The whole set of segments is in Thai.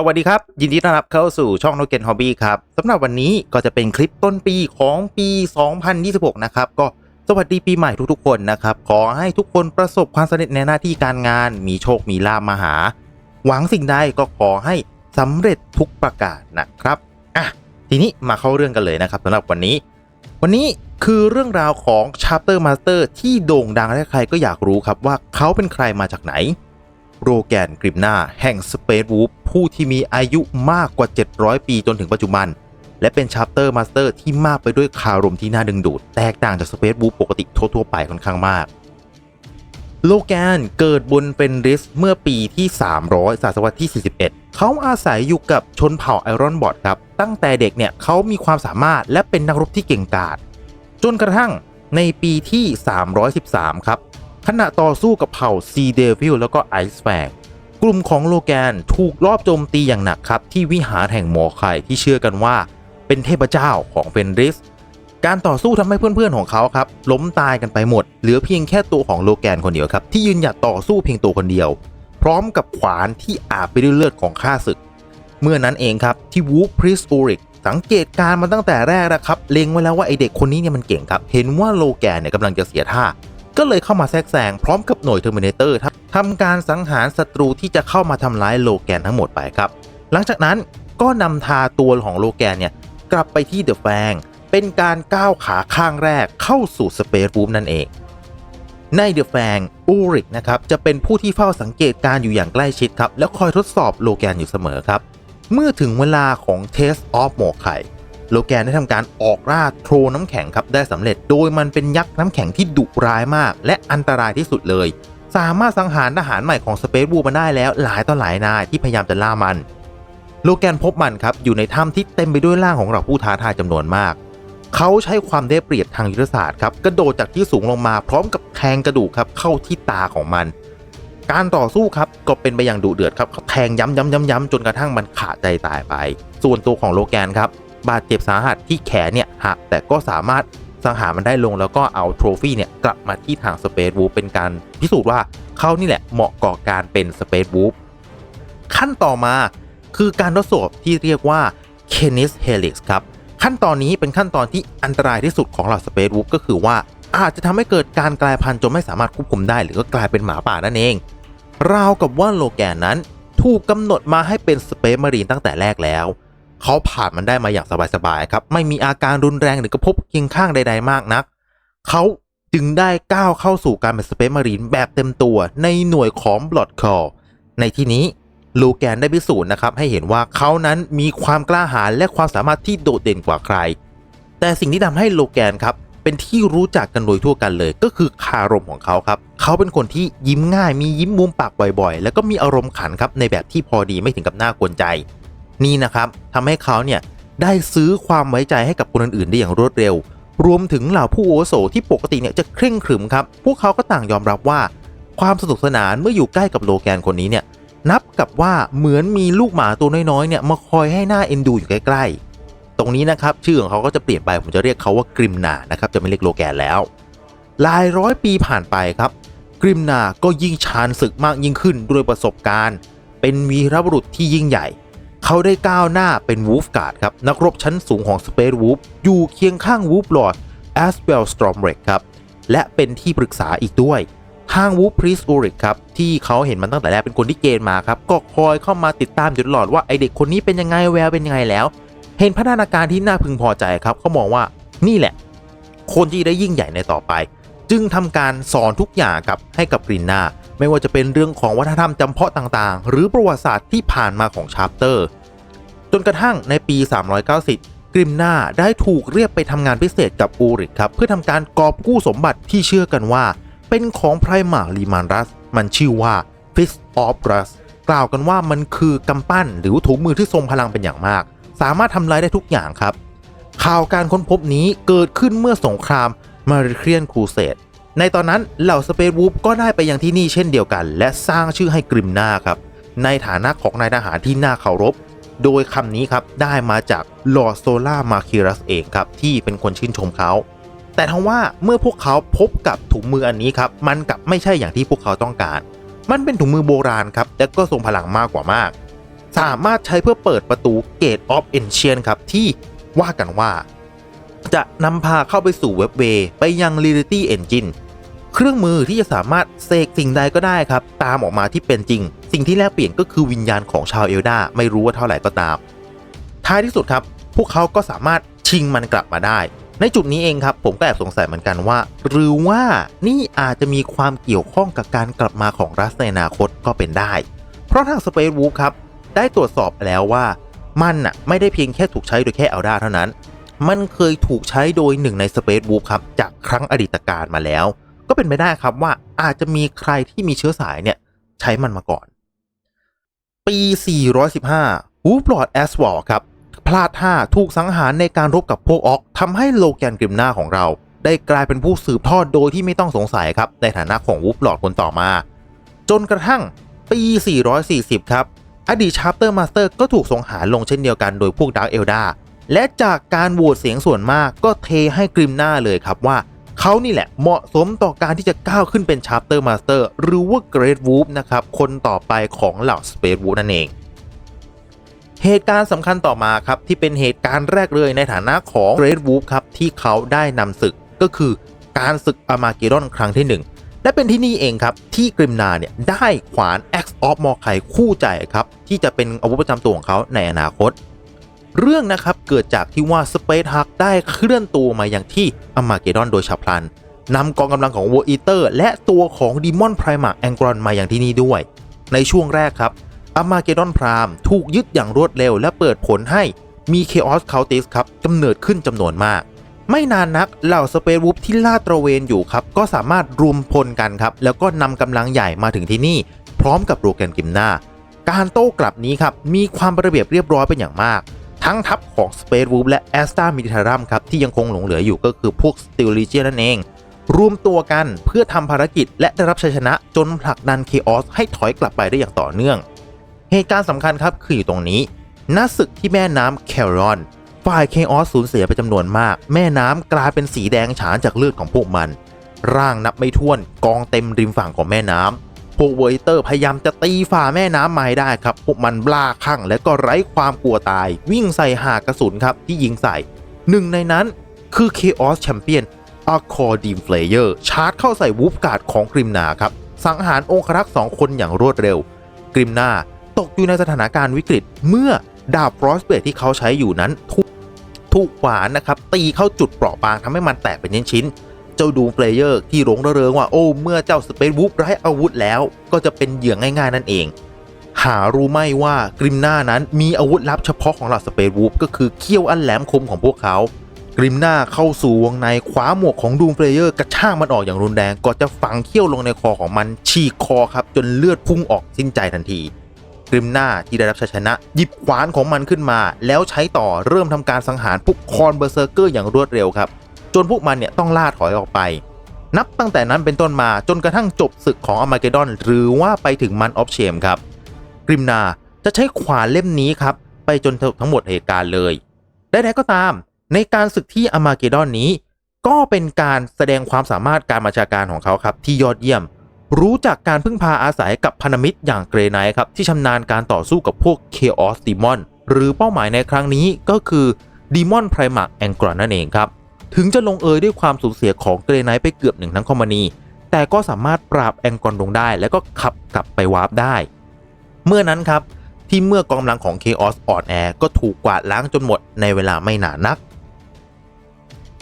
สวัสดีครับ ยินดีต้อนรับเข้าสู่ช่อง n o เกนฮอบบี้ครับสำหรับวันนี้ก็จะเป็นคลิปต้นปีของปี 2026 นะครับ ก็สวัสดีปีใหม่ทุกๆคนนะครับ ขอให้ทุกคนประสบความสำเร็จในหน้าที่การงาน มีโชคมีลาภมาหา หวังสิ่งใดก็ขอให้สำเร็จทุกประการนะครับอะทีนี้มาเข้าเรื่องกันเลยนะครับสำหรับวันนี้ วันนี้คือเรื่องราวของ Chapter Master ที่โด่งดังและใครก็อยากรู้ครับว่าเขาเป็นใครมาจากไหน โรแกนกริมนาแห่ง Space Wolf ผู้ที่มีอายุมากกว่า 700 ปีจนถึงปัจจุบัน และเป็น Chapter Master ที่มากไปด้วยคารมที่น่าดึงดูด แตกต่างจาก Space Wolf ปกติทั่วๆไปค่อนข้างมาก โลแกนเกิดบนเฟนริสเมื่อปีที่ 300 ศตวรรษที่ 41 เขาอาศัยอยู่กับชนเผ่าไอรอนบอดครับ ตั้งแต่เด็กเนี่ยเขามีความสามารถและเป็นนักรบที่เก่งกาจจนกระทั่งในปีที่ 313 ครับ ขณะต่อสู้กับเผ่าซีเดวิลแล้วก็ไอซ์แฟงกลุ่มของโลแกนถูกลอบโจมตีอย่างหนักครับ ที่วิหารแห่งหมอไข่ที่เชื่อกันว่า เป็นเทพเจ้าของเฟนริส การต่อสู้ทำให้เพื่อนๆของเขาครับ ล้มตายกันไปหมด เหลือเพียงแค่ตัวของโลแกนคนเดียวครับ ที่ยืนหยัดต่อสู้เพียงตัวคนเดียว พร้อมกับขวานที่อาบไปด้วยเลือดของข้าศึก เมื่อนั้นเองครับที่วูฟพริสอูริกสังเกตการมาตั้งแต่แรกนะครับเล็งไว้แล้วว่าไอเด็กคนนี้เนี่ยมันเก่งครับ เห็นว่าโลแกนเนี่ยกำลังจะเสียท่า ก็เลยเข้ามาแทรกแซงพร้อมกับหน่วยเทอร์มินเตอร์ทำการสังหารศัตรูที่จะเข้ามาทำร้ายโลแกนทั้งหมดไปครับ หลังจากนั้นก็นำทาตัวของโลแกนเนี่ยกลับไปที่เดอะแฟงเป็นการก้าวขาข้างแรกเข้าสู่สเปซรูมนั่นเอง ในเดอะแฟงอูริกนะครับจะเป็นผู้ที่เฝ้าสังเกตการ์อยู่อย่างใกล้ชิดครับแล้วคอยทดสอบโลแกนอยู่เสมอครับ เมื่อถึงเวลาของเทสออฟหมอไข่ โลแกนได้ทำการออกล่าโทรน้ำแข็งครับได้สำเร็จ โดยมันเป็นยักษ์น้ำแข็งที่ดุร้ายมาก และอันตรายที่สุดเลย สามารถสังหารทหารใหม่ของสเปซบูมาได้แล้วหลายต่อหลายนายที่พยายามจะล่ามัน โลแกนพบมันครับอยู่ในถ้ำที่เต็มไปด้วยร่างของเหล่าผู้ท้าทายจำนวนมากเขาใช้ความได้เปรียบทางยุทธศาสตร์ครับกระโดดจากที่สูงลงมาพร้อมกับแทงกระดูกครับเข้าที่ตาของมัน การต่อสู้ครับก็เป็นไปอย่างดุเดือดครับเขาแทงย้ำย้ำย้ำย้ำจนกระทั่งมันขาดใจตายไป ส่วนตัวของโลแกนครับ บาดเจ็บสาหัสที่แขนเนี่ยหักแต่ก็สามารถสังหารมันได้ลงแล้วก็เอาโทรฟี่เนี่ยกลับมาที่ทางสเปซวูฟเป็นการพิสูจน์ว่าเขานี่แหละเหมาะก่อการเป็นสเปซวูฟขั้นต่อมาคือการทดสอบที่เรียกว่า k e n i s Helix ครับ ขั้นตอนนี้เป็นขั้นตอนที่อันตรายที่สุดของเหล่าสเปซวูฟก็คือว่าอาจจะทำให้เกิดการกลายพันธุ์จนไม่สามารถควบคุมได้ หรือก็กลายเป็นหมาป่านั่นเอง ราวกับว่าโลแกนนั้นถูกกำหนดมาให้เป็นสเปซมารีนตั้งแต่แรกแล้ว เขาผ่านมันได้มาอย่างสบายๆครับ ไม่มีอาการรุนแรงหรือกระพบเคียงข้างใดๆมากนัก เขาจึงได้ก้าวเข้าสู่การเป็นสเปซมารีนแบบเต็มตัวในหน่วยของ Blood Call ในที่นี้ลูแกนได้พิสูจน์นะครับให้เห็นว่าเขานั้นมีความกล้าหาญและความสามารถที่โดดเด่นกว่าใคร แต่สิ่งที่ทำให้โลแกนครับเป็นที่รู้จักกันโดยทั่วกันเลย ก็คือคารมของเขาครับ เขาเป็นคนที่ยิ้มง่ายมียิ้มมุมปากบ่อยๆ แล้วก็มีอารมณ์ขันครับในแบบที่พอดีไม่ถึงกับน่ากวนใจ นี่นะครับทำให้เขาเนี่ยได้ซื้อความไว้ใจให้กับคนอื่นๆได้อย่างรวดเร็ว รวมถึงเหล่าผู้โอโสที่ปกติเนี่ยจะเคร่งขรึมครับ พวกเขาก็ต่างยอมรับว่า ความสนุกสนานเมื่ออยู่ใกล้กับโลแกนคนนี้เนี่ยนับกับว่าเหมือนมีลูกหมาตัวน้อยๆเนี่ยมาคอยให้หน้าเอ็นดูอยู่ใกล้ๆ ตรงนี้นะครับชื่อของเขาก็จะเปลี่ยนไปผมจะเรียกเขาว่ากริมนานะครับจะไม่เรียกโลแกนแล้วหลายร้อยปีผ่านไปครับ กริมนาก็ยิ่งชาญศึกมากยิ่งขึ้นด้วยประสบการณ์ เป็นวีรบุรุษที่ยิ่งใหญ่ เขาได้ก้าวหน้าเป็นวูฟการ์ดครับนักรบชั้นสูงของสเปซวูฟอยู่เคียงข้างวูฟลอร์ดแอสเ l ลสตรอมเรกครับและเป็นที่ปรึกษาอีกด้วยทางวูฟพรีสอูริกครับที่เขาเห็นมันตั้งแต่แรกเป็นคนที่เกณฑ์มาครับก็คอยเข้ามาติดตามอยู่ตลอดว่าไอเด็กคนนี้เป็นยังไงแววเป็นยังไงแล้ว เห็นพัฒนาการที่น่าพึงพอใจครับเขามองว่านี่แหละ คนที่ได้ยิ่งใหญ่ในต่อไป จึงทำการสอนทุกอย่างกับให้กับกรีนนา ไม่ว่าจะเป็นเรื่องของวัฒนธรรมจำเพาะต่างๆ หรือประวัติศาสตร์ที่ผ่านมาของชาร์ปเตอร์ จนกระทั่งในปี 390 กริมนาได้ถูกเรียกไปทำงานพิเศษกับอูริกครับ เพื่อทำการกอบกู้สมบัติที่เชื่อกันว่า เป็นของไพรมาลีมานรัส มันชื่อว่า Fist of Rus กล่าวกันว่ามันคือกำปั้นหรือถุงมือที่ทรงพลังเป็นอย่างมาก สามารถทำลายได้ทุกอย่างครับ ข่าวการค้นพบนี้เกิดขึ้นเมื่อสงครามมาริเคียนครูเสด ในตอนนั้นเหล่าสเปซวูฟก็ได้ไปยังที่นี่เช่นเดียวกัน และสร้างชื่อให้กริมนาครับ ในฐานะของนายทหารที่น่าเคารพ โดยคำนี้ครับได้มาจากลอร์โซล่ามาคิรัสเองครับที่เป็นคนชื่นชมเขา แต่ทว่าเมื่อพวกเขาพบกับถุงมืออันนี้ครับมันกลับไม่ใช่อย่างที่พวกเขาต้องการ มันเป็นถุงมือโบราณครับและก็ทรงพลังมากกว่ามาก สามารถใช้เพื่อเปิดประตู Gate of Ancient ครับที่ว่ากันว่า จะนำพาเข้าไปสู่เว็บเวย์ไปยัง Reality Engine เครื่องมือที่จะสามารถเสกสิ่งใดก็ได้ครับ ตามออกมาที่เป็นจริง สิ่งที่แลกเปลี่ยนก็คือวิญญาณของชาวเอลดาไม่รู้ว่าเท่าไหร่ก็ตาม ท้ายที่สุดครับ พวกเขาก็สามารถชิงมันกลับมาได้ ในจุดนี้เองครับ ผมก็แอบสงสัยเหมือนกันว่า หรือว่านี่อาจจะมีความเกี่ยวข้องกับการกลับมาของรัสในอนาคตก็เป็นได้ เพราะทาง Space Wolf ครับได้ตรวจสอบแล้วว่ามันน่ะไม่ได้เพียงแค่ถูกใช้โดยแค่เอลดาเท่านั้น มันเคยถูกใช้โดยหนึ่งใน Space Wolf ครับจากครั้งอดีตการมาแล้ว ก็เป็นไปได้ครับว่าอาจจะมีใครที่มีเชื้อสายเนี่ยใช้มันมาก่อน ปี 415 วูฟลอร์ดแอสวอลครับ พลาดท่าถูกสังหารในการรบกับพวกออกทำให้โลแกนกริมนาของเรา ได้กลายเป็นผู้สืบทอดโดยที่ไม่ต้องสงสัยครับ ในฐานะของวูฟลอร์ดคนต่อมา จนกระทั่งปี 440 ครับ อดีตชาร์เตอร์มาสเตอร์ก็ถูกสังหารลงเช่นเดียวกันโดยพวกดาร์เอลดาและจากการโหวตเสียงส่วนมากก็เทให้กริมนาเลยครับว่า เขานี่แหละเหมาะสมต่อการที่จะก้าวขึ้นเป็นชาร์เตอร์มาสเตอร์หรือว่าเกรดวูฟนะครับ คนต่อไปของเหล่าสเปซวูฟนั่นเอง เหตุการณ์สำคัญต่อมาครับ ที่เป็นเหตุการณ์แรกเลยในฐานะของเกรดวูฟครับ ที่เขาได้นำศึกก็คือการศึกอามาเกดอนครั้งที่ 1และเป็นที่นี่เองครับ ที่กริมนาเนี่ยได้ขวาน X of m o r k a i คู่ใจครับ ที่จะเป็นอาวุธประจำตัวของเขาในอนาคต เรื่องนะครับเกิดจากที่ว่าสเปซฮักได้เคลื่อนตัวมาอย่างที่อมาเกดอนโดยฉับพลันนำกองกำลังของวอร์อีเตอร์และตัวของดีมอนไพรมาแองกรอนมาอย่างที่นี่ด้วย ในช่วงแรกครับอามาเกดอนพรามถูกยึดอย่างรวดเร็วและเปิดผลให้มีเคออสคา t ติสครับกำเนิดขึ้นจำนวนมาก ไม่นานนักเหล่าสเปซวูฟที่ลาดตระเวนอยู่ครับ ก็สามารถรวมพลกันครับ แล้วก็นำกำลังใหญ่มาถึงที่นี่ พร้อมกับโรแกนกิมนาการโต้กลับนี้ครับ มีความระเบียบเรียบร้อยเป็นอย่างมาก ทั้งทัพของ Space Wolf และ a s t a m i l i t a r u m ครับที่ยังคงหลงเหลืออยู่ก็คือพวก Steel Legion นั่นเอง รวมตัวกันเพื่อทำภารกิจและได้รับชัยชนะจนผลักดัน Chaos ให้ถอยกลับไปได้อย่างต่อเนื่อง เหตุการณ์สำคัญครับคืออยู่ตรงนี้ณศึกที่แม่น้ำแครอนฝ่าย Chaos สูญเสียไปจำนวนมาก แม่น้ำกลายเป็นสีแดงฉานจากเลือดของพวกมัน ร่างนับไม่ถ้วนกองเต็มริมฝั่งของแม่น้ำ พวกเวอร์เตอร์พยายามจะตีฝ่าแม่น้ำมาให้ได้ครับ พวกมันบ้าคลั่งและก็ไร้ความกลัวตาย วิ่งใส่หากกระสุนครับที่ยิงใส่ หนึ่งในนั้นคือ Chaos Champion a c o r d i m Flayer ชาร์จเข้าใส่วูฟการ์ดของกริมนาครับ สังหารองครักษ์สองคนอย่างรวดเร็ว กริมนาตกอยู่ในสถานการณ์วิกฤต เมื่อดาบฟรอสเบดที่เขาใช้อยู่นั้นถูกถูกขวานนะครับตีเข้าจุดเปราะบางทำให้มันแตกเป็นชิ้น เจ้าดูมเพลเยอร์ที่หลงระเริงว่าโอ้เมื่อเจ้าสเปซวูฟไร้อาวุธแล้ว ก็จะเป็นเหยื่อง่ายๆนั่นเอง หารู้ไหมว่ากริมหน้านั้นมีอาวุธลับเฉพาะของเหล่าสเปซวูฟก็คือเขี้ยวอันแหลมคมของพวกเขากริมหน้าเข้าสู่วงในคว้าหมวกของดูมเพลเยอร์กระชากมันออกอย่างรุนแรงก่อนจะฝังเขี้ยวลงในคอของมันฉีกคอครับจนเลือดพุ่งออกสิ้นใจทันทีกริมหน้าที่ได้รับชัยชนะ หยิบขวานของมันขึ้นมา แล้วใช้ต่อเริ่มทำการสังหารพวกคอนเบอร์เซอร์เกอร์อย่างรวดเร็วครับ จนพวกมันเนี่ยต้องล่าถอยออกไป นับตั้งแต่นั้นเป็นต้นมาจนกระทั่งจบศึกของอามาเกดอนหรือว่าไปถึงมันออฟเชมครับกริมนาจะใช้ขวานเล่มนี้ครับ ไปจนทั้งหมดเหตุการณ์เลยใดๆก็ตาม ในการศึกที่อามาเกดอนนี้ ก็เป็นการแสดงความสามารถการบัญชาการของเขาครับ ที่ยอดเยี่ยม รู้จักการพึ่งพาอาศัยกับพันธมิตรอย่างเกรไนครับ ที่ชำนาญการต่อสู้กับพวก Chaos Demon หรือเป้าหมายในครั้งนี้ก็คือ Demon Prima a n g r o n นั่นเองครับ ถึงจะลงเอยด้วยความสูญเสียของเกรไนท์ไปเกือบหนึ่งทั้งคอมมานี แต่ก็สามารถปราบแองกรลงได้ แล้วก็ขับกลับไปวาร์ปได้ เมื่อนั้นครับที่เมื่อกองกำลังของ Chaos อ่อนแอก็ถูกกวาดล้างจนหมดในเวลาไม่นานนัก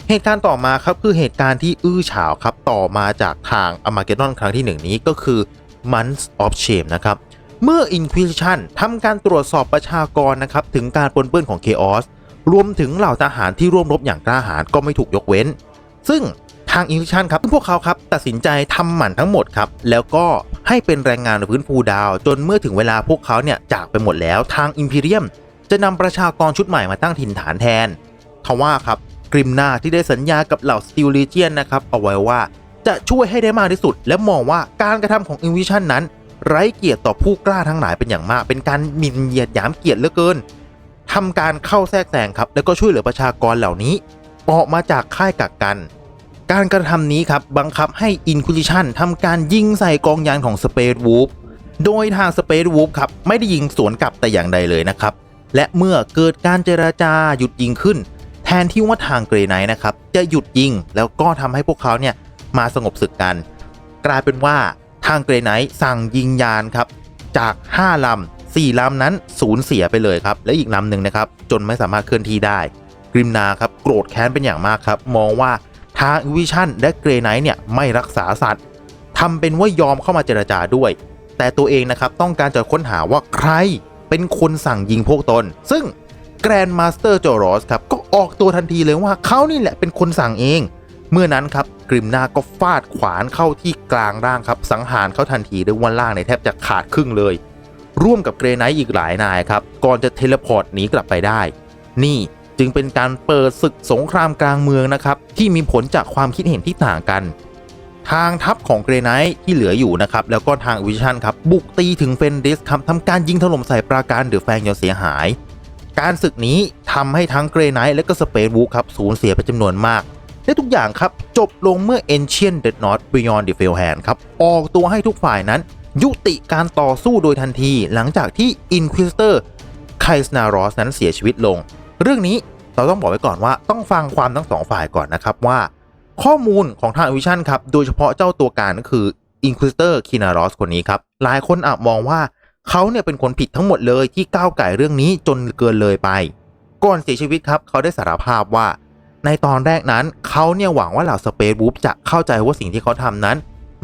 เหตุการณ์ต่อมาครับคือเหตุการณ์ที่อื้อฉาวครับต่อมาจากทางอมาเกดอนครั้งที่หนึ่งนี้ก็คือ Months of Shame นะครับ เมื่อ Inquisition ทำการตรวจสอบประชากรนะครับถึงการปนเปื้อนของ Chaos รวมถึงเหล่าทหารที่ร่วมรบอย่างกล้าหาญก็ไม่ถูกยกเว้น ซึ่งทาง Inquisition ครับพวกเขาครับตัดสินใจทำหมันทั้งหมดครับ แล้วก็ให้เป็นแรงงานในพื้นภูดาว จนเมื่อถึงเวลาพวกเขาเนี่ยจากไปหมดแล้วทาง Imperium จะนำประชากรชุดใหม่มาตั้งถิ่นฐานแทนทว่าครับกริมนาที่ได้สัญญากับเหล่าสติลเลเจียนนะครับเอาไว้ว่าจะช่วยให้ได้มากที่สุด และมองว่าการกระทำของอินวิชันนั้น ไร้เกียรติต่อผู้กล้าทั้งหลายเป็นอย่างมาก เป็นการหมิ่นเหยียดหยามเกียรติเหลือเกิน ทำการเข้าแทรกแซงครับ แล้วก็ช่วยเหลือประชากรเหล่านี้ ออกมาจากค่ายกักกัน การกระทำนี้ครับบังคับให้ Inquisition ทำการยิงใส่กองยานของ Space Wolf โดยทาง Space Wolf ครับไม่ได้ยิงสวนกลับแต่อย่างใดเลยนะครับ และเมื่อเกิดการเจราจาหยุดยิงขึ้น แทนที่ว่าทางเกรไนนะครับ จะหยุดยิงแล้วก็ทำให้พวกเขาเนี่ยมาสงบศึกกัน กลายเป็นว่าทางเกรไนสั่งยิงยานครับจาก 5ลำ 4ลำนั้นสูญเสียไปเลยครับ และอีกลำหนึ่งนะครับ จนไม่สามารถเคลื่อนที่ได้กริมนาครับโกรธแค้นเป็นอย่างมากครับ มองว่าทางวิชั่นและเกรไนท์เนี่ยไม่รักษาสัตว์ทำเป็นว่ายอมเข้ามาเจรจาด้วย แต่ตัวเองนะครับต้องการจะค้นหาว่าใครเป็นคนสั่งยิงพวกตน ซึ่งแกรนด์มาสเตอร์จอรอสครับก็ออกตัวทันทีเลยว่าเขานี่แหละเป็นคนสั่งเอง เมื่อนั้นครับกริมนาก็ฟาดขวานเข้าที่กลางร่างครับ สังหารเขาทันทีด้วยว่าร่างในแทบจะขาดครึ่งเลย ร่วมกับเกรไนท์อีกหลายนายครับ ก่อนจะเทเลพอร์ตหนีกลับไปได้ นี่จึงเป็นการเปิดศึกสงครามกลางเมืองนะครับ ที่มีผลจากความคิดเห็นที่ต่างกัน ทางทัพของเกรไนท์ที่เหลืออยู่นะครับ แล้วก็ทางวิชันครับ บุกตีถึงเฟนดิสครับทำการยิงถล่มใส่ปราการเดือแฟงจนเสียหาย การศึกนี้ทำให้ทั้งเกรไนท์และก็สเปซวูครับสูญเสียไปจำนวนมากและทุกอย่างครับ จบลงเมื่อ Ancient Dead North Beyond the Fail Hand ครับ ออกตัวให้ทุกฝ่ายนั้น ยุติการต่อสู้โดยทันทีหลังจากที่ Inquisitor ไคสนารอสนั้นเสียชีวิตลง เรื่องนี้เราต้องบอกไว้ก่อนว่าต้องฟังความทั้งสองฝ่ายก่อนนะครับว่า ข้อมูลของทางวิชั่นครับ โดยเฉพาะเจ้าตัวการก็คือ Inquisitor k i n a r o s คนนี้ครับ หลายคนอาจมองว่าเขาเนี่ยเป็นคนผิดทั้งหมดเลยที่ก้าวไก่เรื่องนี้จนเกินเลยไป ก่อนเสียชีวิตครับ เขาได้สารภาพว่า ในตอนแรกนั้นเขาเนี่ยหวังว่าเหล่าสเปซบูฟจะเข้าใจว่าสิ่งที่เขาทำนั้น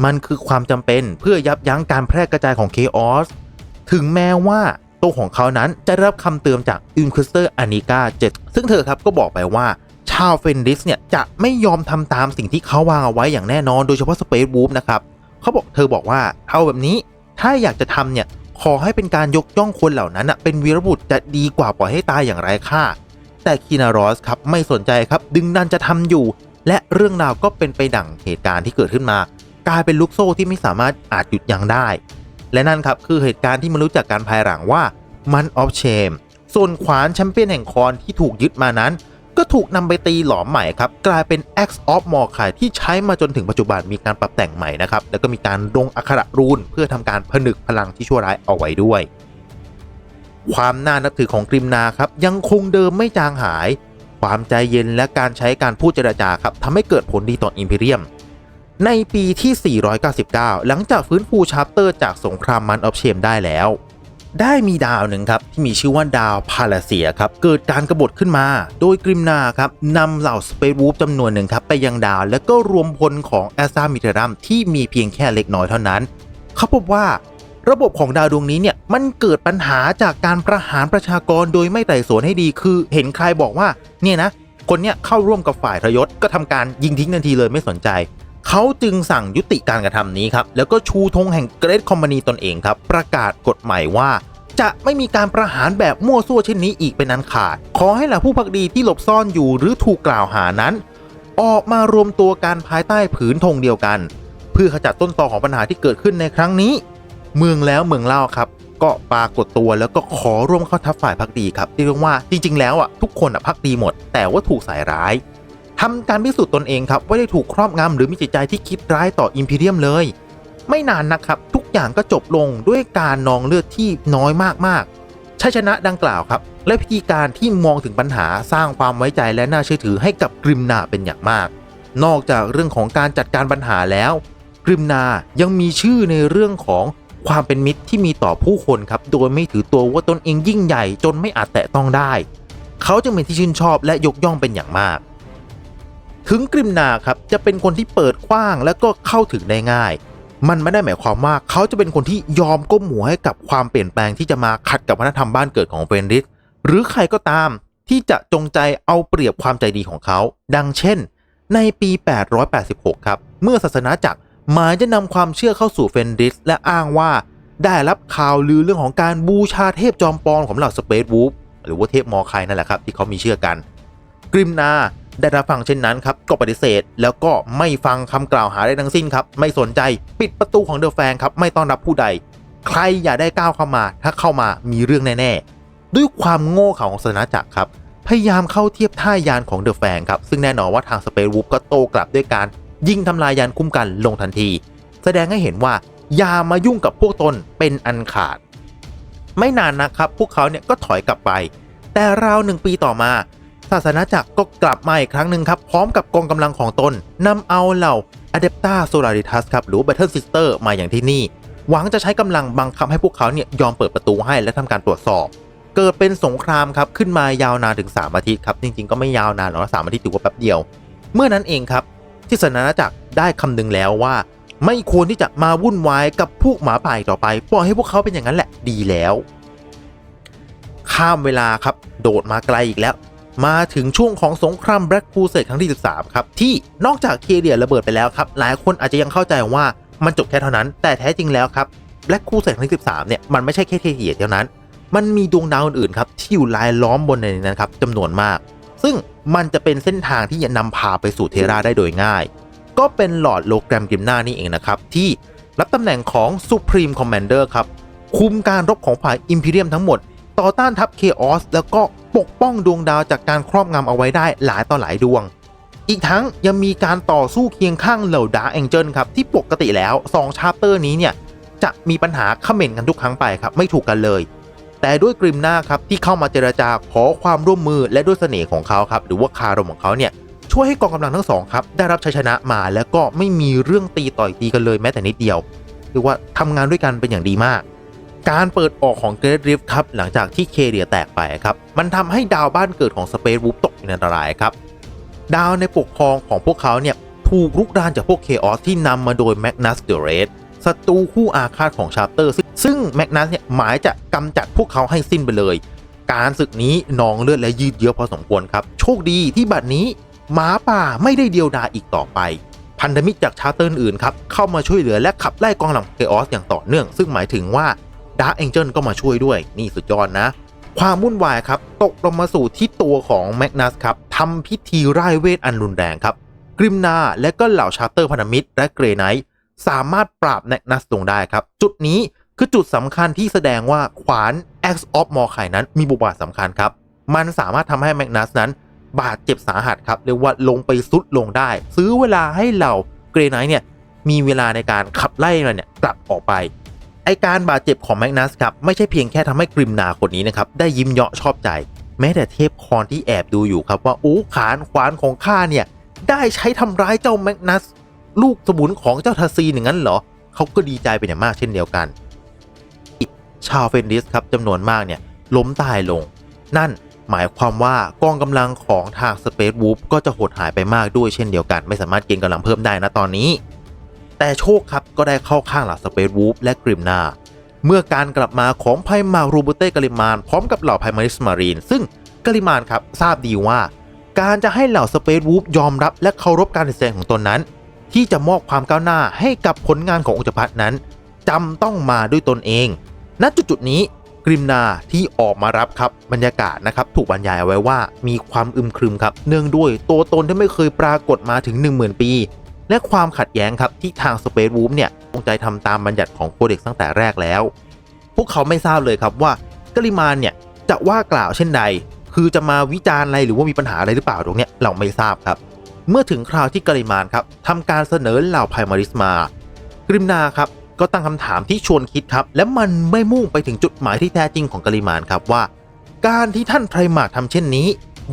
มันคือความจำเป็นเพื่อยับยั้งการแพร่กระจายของเคออสถึงแม้ว่าตัวของเขานั้นจะได้รับคำเตือนจากอินค i สเตอร์อานิกาเจ็ซึ่งเธอครับก็บอกไปว่าชาวเฟนดิสเนี่ยจะไม่ยอมทำตามสิ่งที่เขาวางเอาไว้อย่างแน่นอน โดยเฉพาะสเปซบูฟนะครับเขาบอกเธอบอกว่าเอาแบบนี้ถ้าอยากจะทำเนี่ยขอให้เป็นการยกย่องคนเหล่านั้นเป็นวีรบุรุษจะดีกว่าปล่อยให้ตายอย่างไร้ค่า แต่คีนารอสครับไม่สนใจครับดึงดันจะทำอยู่ และเรื่องราวก็เป็นไปดั่งเหตุการณ์ที่เกิดขึ้นมา กลายเป็นลูกโซ่ที่ไม่สามารถอาจหยุดยั้งได้ และนั่นครับคือเหตุการณ์ที่มารู้จักการภายหลังว่ามันออฟเชมส่วนขวานแชมเปี้ยนแห่งคอนที่ถูกยึดมานั้น ก็ถูกนำไปตีหลอมใหม่ครับ กลายเป็น X of m o r k a i ที่ใช้มาจนถึงปัจจุบันมีการปรับแต่งใหม่นะครับ แล้วก็มีการลงอักขระรูนเพื่อทำการผนึกพลังที่ชั่วร้ายเอาไว้ด้วย ความน่านับถือของกริมนาครับยังคงเดิมไม่จางหาย ความใจเย็นและการใช้การพูดเจรจาครับทำให้เกิดผลดีต่ออิมพีเรียม ในปีที่ 499 หลังจากฟื้นฟูชาร์เตอร์จากสงครามมันออฟเชมได้แล้ว ได้มีดาวหนึ่งครับที่มีชื่อว่าดาวพาลาเซียครับเกิดการกรบฏขึ้นมา โดยกริมนาครับนำเหล่าสเปซวูฟจำนวนหนึ่งครับไปยังดาวแล้วก็รวมพลของแอสซามิเทรัมที่มีเพียงแค่เล็กน้อยเท่านั้น เขาพบว่าระบบของดาวดวงนี้เนี่ยมันเกิดปัญหาจากการประหารประชากรโดยไม่ไต่สวนให้ดีคือ เห็นใครบอกว่าเนี่ยนะคนเนี้ยเข้าร่วมกับฝ่ายทรยศก็ทำการยิงทิ้งทันทีเลยไม่สนใจ เขาจึงสั่งยุติการกระทำนี้ครับ แล้วก็ชูธงแห่งเกรดคอมพานีตนเองครับ ประกาศกฎใหม่ว่า จะไม่มีการประหารแบบมั่วซั่วเช่นนี้อีกเป็นอันขาด ขอให้เหล่าผู้พักดีที่หลบซ่อนอยู่หรือถูกกล่าวหานั้น ออกมารวมตัวกันภายใต้ผืนธงเดียวกัน เพื่อขจัดต้นตอของปัญหาที่เกิดขึ้นในครั้งนี้ เมืองแล้วเมืองเล่าครับก็ปรากฏตัวแล้วก็ขอร่วมเข้าทัพฝ่ายพักดีครับที่เรียกว่าจริง ๆ แล้วอะทุกคนอะพักดีหมด แต่ว่าถูกใส่ร้าย ทำการพิสูจน์ตนเองครับว่าได้ถูกครอบงำหรือมีจิตใจที่คิดร้ายต่ออิมพีเรียมเลย ไม่นานนะครับ ทุกอย่างก็จบลงด้วยการนองเลือดที่น้อยมากๆชัยชนะดังกล่าวครับ และพิธีการที่มองถึงปัญหาสร้างความไว้ใจและน่าเชื่อถือให้กับกริมนาเป็นอย่างมาก นอกจากเรื่องของการจัดการปัญหาแล้วกริมนายังมีชื่อในเรื่องของความเป็นมิตรที่มีต่อผู้คนครับ โดยไม่ถือตัวว่าตนเองยิ่งใหญ่จนไม่อาจแตะต้องได้ เขาจึงเป็นที่ชื่นชอบและยกย่องเป็นอย่างมาก ถึงกริมนาครับจะเป็นคนที่เปิดกว้างและก็เข้าถึงได้ง่าย มันไม่ได้หมายความว่าเขาจะเป็นคนที่ยอมก้มหัวให้กับความเปลี่ยนแปลงที่จะมาขัดกับวัฒนธรรมบ้านเกิดของเฟรนดิสหรือใครก็ตามที่จะจงใจเอาเปรียบความใจดีของเขา ดังเช่น ในปี 886 ครับ เมื่อศาสนาจักรหมายจะนำความเชื่อเข้าสู่เฟนดิสและอ้างว่า ได้รับข่าวลือเรื่องของการบูชาเทพจอมปลอมของเหล่าสเปซวูฟหรือว่าเทพมอร์ไคนั่นแหละครับที่เขามีเชื่อกัน กริมนา ได้รับฟังเช่นนั้นครับก็ปฏิเสธ แล้วก็ไม่ฟังคำกล่าวหาใดทั้งสิ้นครับไม่สนใจปิดประตูของเดอะแฟงครับไม่ต้อนรับผู้ใด ใครอย่าได้ก้าวเข้ามา ถ้าเข้ามามีเรื่องแน่ๆ ด้วยความโง่เขลาของสนาจักรครับพยายามเข้าเทียบท่ายานของเดอะแฟงครับซึ่งแน่นอนว่าทางสเปซวูฟก็โตกลับด้วยการยิงทำลายยานคุ้มกันลงทันที แสดงให้เห็นว่าอย่ามายุ่งกับพวกตนเป็นอันขาด ไม่นานนะครับ พวกเขาเนี่ยก็ถอยกลับไป แต่ราวหนึ่งปีต่อมา ศาสนาจักรก็กลับมาอีกครั้งหนึ่งครับ พร้อมกับกองกำลังของตนนำเอาเหล่า Adepta Solaritas ครับ หรือ Battle Sister มาอย่างที่นี่ หวังจะใช้กำลังบังคับให้พวกเขาเนี่ยยอมเปิดประตูให้และทำการตรวจสอบ เกิดเป็นสงครามครับ ขึ้นมายาวนานถึง 3 อาทิตย์ครับ จริง ๆ ก็ไม่ยาวนานหรอกสามอาทิตย์ถือว่าแป๊บเดียว เมื่อนั้นเองครับที่ศาสนาจักรได้คำนึงแล้วว่า ไม่ควรที่จะมาวุ่นวายกับพวกหมาป่าต่อไปปล่อยให้พวกเขาเป็นอย่างนั้นแหละดีแล้ว ข้ามเวลาครับ โดดมาไกลอีกแล้ว มาถึงช่วงของสงครามแบล็ก r ูเซ e ครั้งที่ 13 ครับ ที่นอกจากเคเดียระเบิดไปแล้วครับ หลายคนอาจจะยังเข้าใจว่ามันจบแค่เท่านั้น แต่แท้จริงแล้วครับแบล็ก r ูเซ e ครั้งที่13 เนี่ย มันไม่ใช่แค่เคเดียเท่านั้น มันมีดวงดาวอื่นๆครับ ที่อยู่รายล้อมบนในนั้นครับจำนวนมาก ซึ่งมันจะเป็นเส้นทางที่จะนำพาไปสู่เทราได้โดยง่าย ก็เป็นหลอดโลแกรมกิมนานี่เองนะครับที่รับตำแหน่งของ Supreme Commander ครับคุมการรบของฝ่าย Imperium ทั้งหมด ต่อต้านทัพเคออสแล้วก็ปกป้องดวงดาวจากการครอบงำเอาไว้ได้หลายต่อหลายดวง อีกทั้งยังมีการต่อสู้เคียงข้างเหล่าดาร์ a องเจิลครับที่ปกติแล้ว2ชาร์เตอร์นี้เนี่ยจะมีปัญหาเขม่นกันทุกครั้งไปครับไม่ถูกกันเลย แต่ด้วยกริมหน้าครับที่เข้ามาเจราจาขอความร่วมมือและด้วยเสน่ห์ของเขาครับหรือว่าคารมของเขาเนี่ยช่วยให้กองกำลังทั้งสองครับได้รับชัยชนะมาแล้วก็ไม่มีเรื่องตีต่อยตีกันเลยแม้แต่นิดเดียวเรียกว่าทำงานด้วยกันเป็นอย่างดีมาก การเปิดออกของเกรดริฟครับหลังจากที่เคเดียแตกไปครับมันทำให้ดาวบ้านเกิดของสเปซวูฟตกอยู่ในอันตรายครับดาวในปกครองของพวกเขาเนี่ยถูกลุกรานจากพวกเคออสที่นำมาโดยแมกนัสเดเรสศัตรูคู่อาฆาตของชาร์เตอร์ ซึ่งแมกนัสเนี่ยหมายจะกำจัดพวกเขาให้สิ้นไปเลย การศึกนี้นองเลือดและยืดเยื้อพอสมควรครับ โชคดีที่บัดนี้หมาป่าไม่ได้เดียวดายอีกต่อไป พันธมิตรจากชาร์เตอร์อื่นครับเข้ามาช่วยเหลือและขับไล่กองหลังเคออสอย่างต่อเนื่อง ซึ่งหมายถึงว่า ดาร์ a เองเจิลก็มาช่วยด้วย นี่สุดยอดนะ ความวุ่นวายครับ ตกลงมาสู่ที่ตัวของแมกนัสครับทำพิธีไร้เวทอันรุนแรงครับกริมนาและก็เหล่าชาร์เตอร์พันธมิตร และเกรไนท์สามารถปราบแมกนัสลงได้ครับ จุดนี้คือจุดสำคัญที่แสดงว่าขวาน X of m o r ไข่นั้นมีบทบาทสำคัญครับ มันสามารถทำให้แมกนัสนั้น บาดเจ็บสาหัสครับเรียกว่าลงไปซุดลงได้ ซื้อเวลาให้เหล่าเกรไนท์เนี่ยมีเวลาในการขับไล่มันเนี่ยกลับออกไป ไอการบาดเจ็บของแมกนัสครับไม่ใช่เพียงแค่ทำให้กริมนาคนนี้นะครับได้ยิ้มเยาะชอบใจ แม้แต่เทพคอนที่แอบดูอยู่ครับว่าโอ้ขานขวานของข้าเนี่ยได้ใช้ทำร้ายเจ้าแมกนัสลูกสมุนของเจ้าทาซีอย่างนั้นเหรอเขาก็ดีใจเป็นอย่างมากเช่นเดียวกัน ชาวเฟนดิสครับจำนวนมากเนี่ยล้มตายลง นั่นหมายความว่ากองกำลังของทางสเปซวูฟก็จะหดหายไปมากด้วยเช่นเดียวกัน ไม่สามารถเกณฑ์กำลังเพิ่มได้นะตอนนี้ แต่โชคครับก็ได้เข้าข้างเหล่าสเปซวูฟและกริมนาเมื่อการกลับมาของไพมารูบูเต้กาลิมานพร้อมกับเหล่าไพมาริสมารีน ซึ่งกาลิมานครับทราบดีว่า การจะให้เหล่าสเปซวูฟยอมรับและเคารพการตัดสินใจของตนนั้น ที่จะมอบความก้าวหน้าให้กับผลงานขององค์จักรพรรดินั้นจำต้องมาด้วยตนเอง ณจุดจุดนี้กริมนาที่ออกมารับครับบรรยากาศนะครับถูกบรรยายเอาไว้ว่ามีความอึมครึมครับ เนื่องด้วยตัวตนที่ไม่เคยปรากฏมาถึง 10,000 ปี และความขัดแย้งครับที่ทางสเปซวูฟเนี่ยจงใจทำตามบัญญัติของโคเด็กตั้งแต่แรกแล้ว พวกเขาไม่ทราบเลยครับว่ากริมานเนี่ยจะว่ากล่าวเช่นใด คือจะมาวิจารณ์อะไรหรือว่ามีปัญหาอะไรหรือเปล่าตรงเนี้ยเราไม่ทราบครับ เมื่อถึงคราวที่กริมานครับทำการเสนอเหล่าไพมาริสมากริมนาครับก็ตั้งคำถามที่ชวนคิดครับ และมันไม่มุ่งไปถึงจุดหมายที่แท้จริงของกริมานครับว่า การที่ท่านไพรมาร์ทำเช่นนี้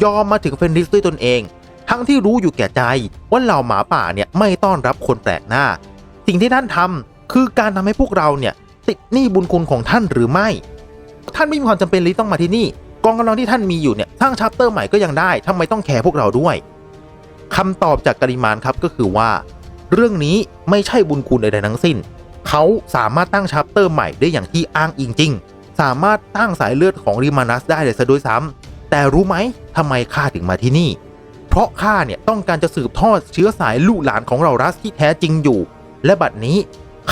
ยอมมาถึงเฟนริสด้วยตนเอง ทั้งที่รู้อยู่แก่ใจว่าเหล่าหมาป่าเนี่ยไม่ต้อนรับคนแปลกหน้า สิ่งที่ท่านทำคือการทำให้พวกเราเนี่ยติดหนี้บุญคุณของท่านหรือไม่ ท่านไม่มีความจำเป็นเลยต้องมาที่นี่ กองกำลังที่ท่านมีอยู่เนี่ยสร้างชัปเตอร์ใหม่ก็ยังได้ทำไมต้องแคร์พวกเราด้วยคำตอบจากกริมานครับก็คือว่า เรื่องนี้ไม่ใช่บุญคุณใดๆทั้งสิ้น เขาสามารถตั้งชัปเตอร์ใหม่ได้อย่างที่อ้างอิงจริงสามารถตั้งสายเลือดของริมานัสได้เลยซะด้วยซ้ำแต่รู้ไหมทำไมข้าถึงมาที่นี่ เพราะข้าเนี่ยต้องการจะสืบทอดเชื้อสายลูกหลานของเรารัสที่แท้จริงอยู่ และบัดนี้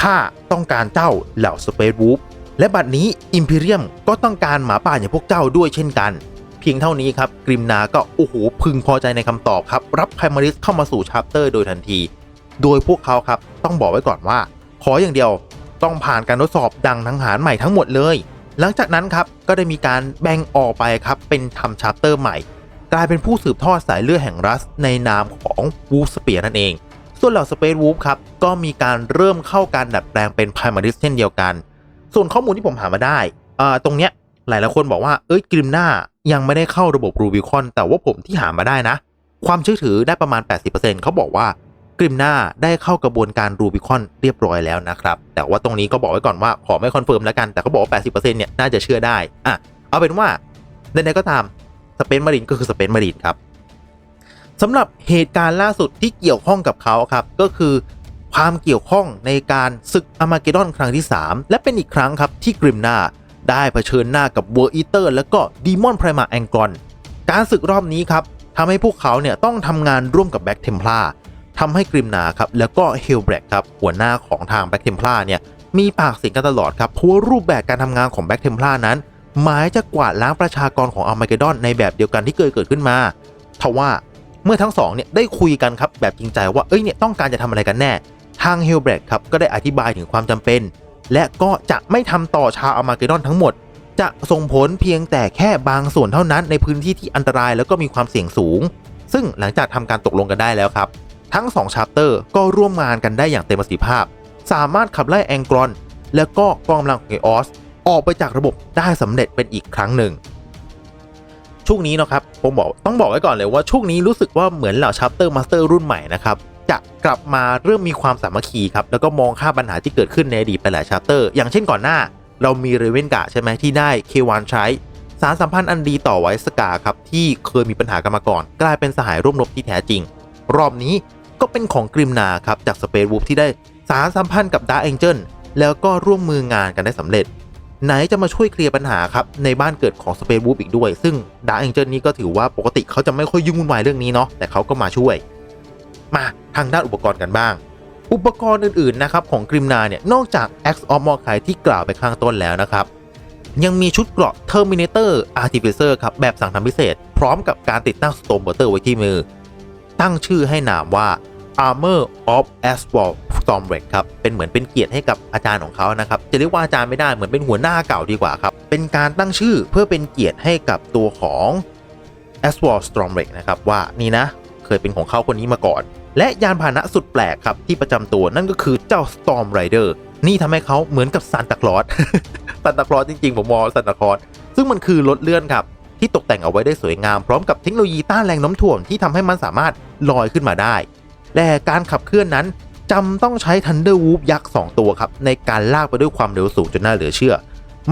ข้าต้องการเจ้าเหล่าสเปซวูฟและบัดนี้อิมพีเรียมก็ต้องการหมาป่าอย่างพวกเจ้าด้วยเช่นกัน เพียงเท่านี้ครับกริมนาก็โอ้โหพึงพอใจในคำตอบครับ รับไพมาริสเข้ามาสู่ชัปเตอร์โดยทันที โดยพวกเขาครับต้องบอกไว้ก่อนว่า ขออย่างเดียวต้องผ่านการทดสอบดังทั้งหารใหม่ทั้งหมดเลย หลังจากนั้นครับก็ได้มีการแบ่งออกไปครับเป็นทำชัปเตอร์ใหม่ กลายเป็นผู้สืบทอดสายเลือดแห่งรัสในนามของวูฟสเปียร์นั่นเอง ส่วนเหล่า Space Wolf ครับก็มีการเริ่มเข้าการดัดแปลงเป็น Primaris เช่นเดียวกัน ส่วนข้อมูลที่ผมหามาได้อ่าตรงเนี้ยหลายๆคนบอกว่าเอ้ยกริมหน้ายังไม่ได้เข้าระบบ Rubicon แต่ว่าผมที่หามาได้นะ ความเชื่อถือได้ประมาณ 80%เขาบอกว่ากริมหน้าได้เข้ากระบวนการ Rubicon เรียบร้อยแล้วนะครับ แต่ว่าตรงนี้ก็บอกไว้ก่อนว่าขอไม่คอนเฟิร์มแล้วกันแต่เขาบอกว่า 80%เนี่ยน่าจะเชื่อได้อะเอาเป็นว่าใดๆก็ตาม สเปนมารินก็คือสเปนมารินครับสำหรับเหตุการณ์ล่าสุดที่เกี่ยวข้องกับเขาครับ ก็คือความเกี่ยวข้องในการศึกอามาเกดอนครั้งที่ 3 และเป็นอีกครั้งครับที่กริมนาได้เผชิญหน้ากับเวอร์อีเตอร์และก็ดีมอนไพรมาแองกรอนการศึกรอบนี้ครับทำให้พวกเขาเนี่ยต้องทำงานร่วมกับแบ็กเทมพลาทำให้กริมนาครับแล้วก็เฮลแบล็กครับหัวหน้าของทางแบ็กเทมพลาเนี่ยมีปากเสียงกันตลอดครับเพราะว่ารูปแบบการทำงานของแบ็กเทมพลานั้น หมายจะกวาดล้างประชากรของอาร์มาเกดอนในแบบเดียวกันที่เคยเกิดขึ้นมาทว่าเมื่อทั้งสองเนี่ยได้คุยกันครับแบบจริงใจว่าเอ้ยเนี่ยต้องการจะทำอะไรกันแน่ ทางเฮลแบล็กครับก็ได้อธิบายถึงความจำเป็น และก็จะไม่ทำต่อชาวอาร์มาเกดอนทั้งหมด จะส่งผลเพียงแต่แค่บางส่วนเท่านั้นในพื้นที่ที่อันตรายแล้วก็มีความเสี่ยงสูง ซึ่งหลังจากทำการตกลงกันได้แล้วครับทั้ง2ชาร์เตอร์ก็ร่วมงานกันได้อย่างเต็มประสิทธิภาพ สามารถขับไล่แองกรอน และก็กองกำลังของเอออส ออกไปจากระบบได้สำเร็จเป็นอีกครั้งหนึ่ง ช่วงนี้นะครับผมบอกต้องบอกไว้ก่อนเลยว่าช่วงนี้รู้สึกว่าเหมือนเหล่าชัปเตอร์มาสเตอร์รุ่นใหม่นะครับจะกลับมาเริ่มมีความสามัคคีครับแล้วก็มองข้ามปัญหาที่เกิดขึ้นในอดีตไปหลายชัปเตอร์อย่างเช่นก่อนหน้า เรามีเรเวนกะใช่ไหมที่ได้เควานใช้สารสัมพันธ์อันดีต่อไวสกาครับที่เคยมีปัญหากันมาก่อน กลายเป็นสหายร่วมรบที่แท้จริง รอบนี้ก็เป็นของกริมนาครับจากสเปซวูฟที่ได้สารสัมพันธ์กับดาร์เอ็งเจิลแล้วก็ร่วมมืองานกันได้สำเร็จ ไหนจะมาช่วยเคลียร์ปัญหาครับในบ้านเกิดของสเปซวูฟอีกด้วย ซึ่งดาร์เองเจิลนี่ก็ถือว่าปกติเขาจะไม่ค่อยยุ่งวุ่นวายเรื่องนี้เนาะแต่เขาก็มาช่วย มาทางด้านอุปกรณ์กันบ้าง อุปกรณ์อื่นๆนะครับของกริมนาเนี่ยนอกจาก X of m o r k a i ที่กล่าวไปข้างต้นแล้วนะครับยังมีชุดเกราะ Terminator Artificer ครับแบบสั่งทำพิเศษ พร้อมกับการติดตั้ง Stormwater ไว้ที่มือ ตั้งชื่อให้นามว่า Armor of Asphalt Stormwreck ครับ เป็นเหมือนเป็นเกียรติให้กับอาจารย์ของเขานะครับ จะเรียกว่าอาจารย์ไม่ได้เหมือนเป็นหัวหน้าเก่าดีกว่าครับ เป็นการตั้งชื่อเพื่อเป็นเกียรติให้กับตัวของ Asphalt Stormwreck นะครับว่านี่นะเคยเป็นของเขาคนนี้มาก่อน และยานพาหนะสุดแปลกครับที่ประจำตัวนั่นก็คือเจ้า Storm Rider นี่ทำให้เขาเหมือนกับซานตาคลอสซานตาคลอสจริงๆผมมองซานตาคลอสซึ่งมันคือรถเลื่อนครับที่ตกแต่งเอาไว้ได้สวยงามพร้อมกับเทคโนโลยีต้านแรงโน้มถ่วงที่ทำให้มันสามารถลอยขึ้นมาได้ แต่การขับเคลื่อนนั้นจำต้องใช้ Thunder Whoop ยักษ์ 2 ตัวครับ ในการลากไปด้วยความเร็วสูงจนน่าเหลือเชื่อ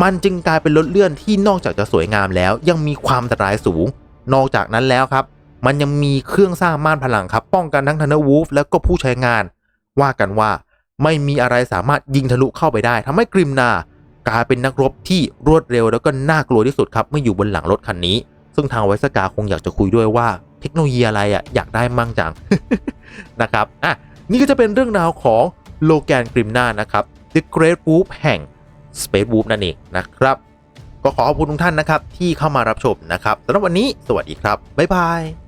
มันจึงกลายเป็นรถเลื่อนที่นอกจากจะสวยงามแล้ว ยังมีความอันตรายสูง นอกจากนั้นแล้วครับ มันยังมีเครื่องสร้างม่านพลังครับ ป้องกันทั้ง Thunder Wolf แล้วก็ผู้ใช้งาน ว่ากันว่าไม่มีอะไรสามารถยิงทะลุเข้าไปได้ทำให้กริมนากลายเป็นนักรบที่รวดเร็วแล้วก็น่ากลัวที่สุดครับเมื่ออยู่บนหลังรถคันนี้ ซึ่งทางไวสกาคงอยากจะคุยด้วยว่าเทคโนโลยีอะไรอะอยากได้มั่งจังนะครับอะนี่ก็จะเป็นเรื่องราวของโลแกนกริมนานะครับ The Great Wolf แห่ง Space Wolf นั่นเองนะครับก็ขอขอบคุณทุกท่านนะครับที่เข้ามารับชมนะครับสำหรับวันนี้สวัสดีครับ บ๊ายบาย